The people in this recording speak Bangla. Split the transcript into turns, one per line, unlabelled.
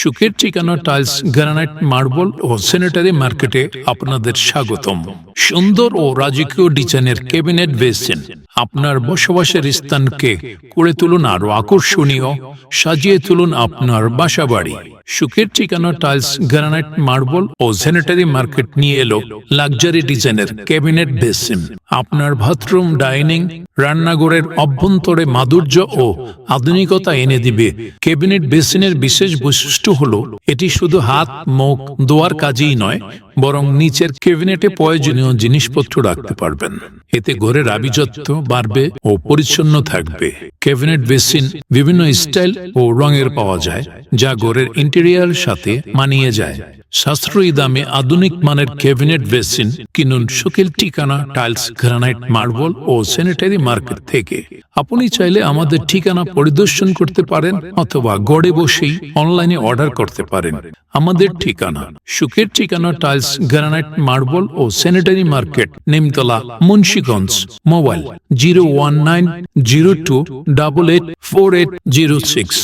সুখের ঠিকানা টাইলস, গ্রানাইট, মার্বল ও স্যানিটারি মার্কেটে আপনাদের স্বাগতম। সুন্দর ও রাজকীয় ডিজাইনের ক্যাবিনেট বেসিন আপনার বসবাসের স্থানকে করে তুলুন আরও আকর্ষণীয়, সাজিয়ে তুলুন আপনার বাসা বাড়ি সুখের ঠিকানা টাইলস গ্রানাইট মার্বল ও স্যানিটারি মার্কেট নিয়ে এলো লাক্সারি ডিজাইনের ক্যাবিনেট বেসিম আপনার বাথরুম ডাইনিং রান্নাঘরের অভ্যন্তরে মাধুর্য ও আধুনিকতা এনে দিবে। ক্যাবিনেট বেসিনের বিশেষ বৈশিষ্ট্য হলো, এটি শুধু হাত, মুখ, দোয়ার কাজেই নয় বরং নিচের ক্যাবিনেটে প্রয়োজনীয় জিনিসপত্র রাখতে পারবেন। এতে ঘরের আভিজাত্য বাড়বে ও পরিচ্ছন্ন থাকবে। ক্যাবিনেট বেসিন বিভিন্ন স্টাইল ও রঙের পাওয়া যায়, যা ঘরের ইন্টেরিয়ার সাথে মানিয়ে যায়। সাশ্রয়ী দামে আধুনিক মানের ক্যাবিনেট বেসিন কিনুন সুখিল ঠিকানা টাইলস, গ্রানাইট, মার্বল ও স্যানিটারি মার্কেট থেকে। আপনি চাইলে আমাদের ঠিকানা পরিদর্শন করতে পারেন অথবা গড়ে বসেই অনলাইনে অর্ডার করতে পারেন। আমাদের ঠিকানা সুখের ঠিকানা টাইলস, গ্রানাইট, মার্বল ও sanitary market, Nimtala, Munshiganj, mobile zero one nine zero two double eight four eight zero six.